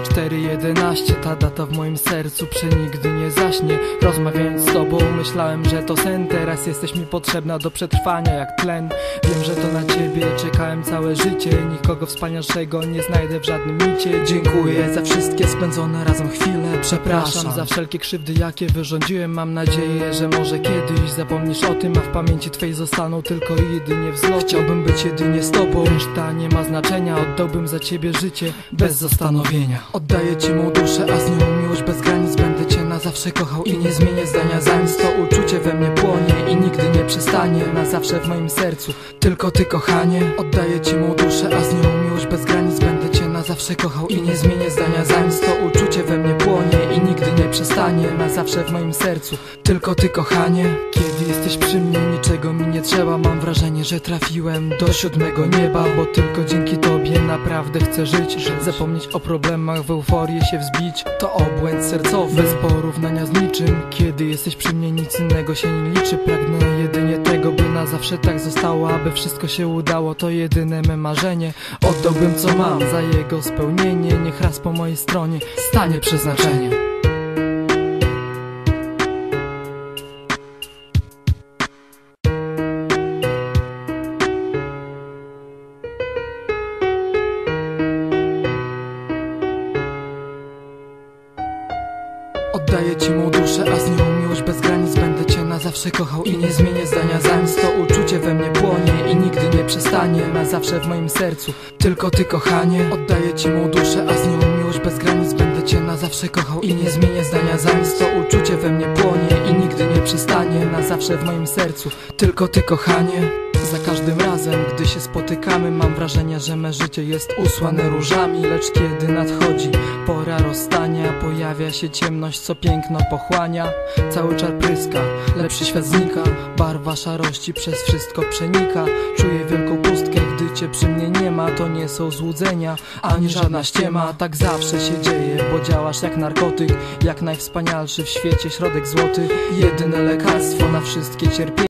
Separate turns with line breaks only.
4.11 Ta data w moim sercu przenigdy nie zaśnie. Rozmawiając z tobą myślałem, że to sen. Teraz jesteś mi potrzebna do przetrwania jak tlen. Wiem, że to na ciebie czekałem całe życie. Nikogo wspanialszego nie znajdę w żadnym micie. Dziękuję za wszystkie spędzone razem chwile. Przepraszam za wszelkie krzywdy jakie wyrządziłem. Mam nadzieję, że może kiedyś zapomnisz o tym A w pamięci twej zostaną tylko jedynie wzloty. Chciałbym być jedynie z tobą. Reszta nie ma znaczenia. Oddałbym za ciebie życie bez Oddaję ci mą duszę, a z nią miłość bez granic. Będę cię na zawsze kochał i nie zmienię zdania za nic Na zawsze w moim sercu, tylko ty kochanie Oddaję ci mą duszę, a z nią miłość bez granic. Będę cię na zawsze kochał i nie zmienię zdania. Za nic To uczucie we mnie płonie i nigdy nie przestanie Na zawsze w moim sercu, tylko ty kochanie Kiedy jesteś przy mnie niczego mi nie trzeba. Mam wrażenie, że trafiłem do siódmego nieba Bo tylko dzięki tobie naprawdę chcę żyć. Zapomnieć o problemach, w euforię się wzbić. To obłęd sercowy, bez porównania z niczym Kiedy jesteś przy mnie nic innego się nie liczy. Pragnę jedynie tego, by na zawsze tak zostało. Aby wszystko się udało, to jedyne me marzenie. Oddałbym co mam za jego spełnienie. Niech raz po mojej stronie stanie przeznaczeniem Oddaję ci mą duszę, a z nią miłość bez granic. Będę cię na zawsze kochał i nie zmienię zdania. Za nic To uczucie we mnie płonie i nigdy nie przestanie Na zawsze w moim sercu, tylko ty kochanie Oddaję ci mą duszę, a z nią miłość bez granic. Będę cię na zawsze kochał i nie zmienię zdania. Za nic To uczucie we mnie płonie i nigdy nie przestanie Na zawsze w moim sercu, tylko ty kochanie za każdym razem, gdy się spotykamy Mam wrażenie, że me życie jest usłane różami Lecz kiedy nadchodzi pora rozstania Pojawia się ciemność, co piękno pochłania. Cały czar pryska, lepszy świat znika Barwa szarości przez wszystko przenika. Czuję wielką pustkę, gdy cię przy mnie nie ma. To nie są złudzenia, ani żadna ściema. Tak zawsze się dzieje, bo działasz jak narkotyk Jak najwspanialszy w świecie środek złoty. Jedyne lekarstwo na wszystkie cierpienia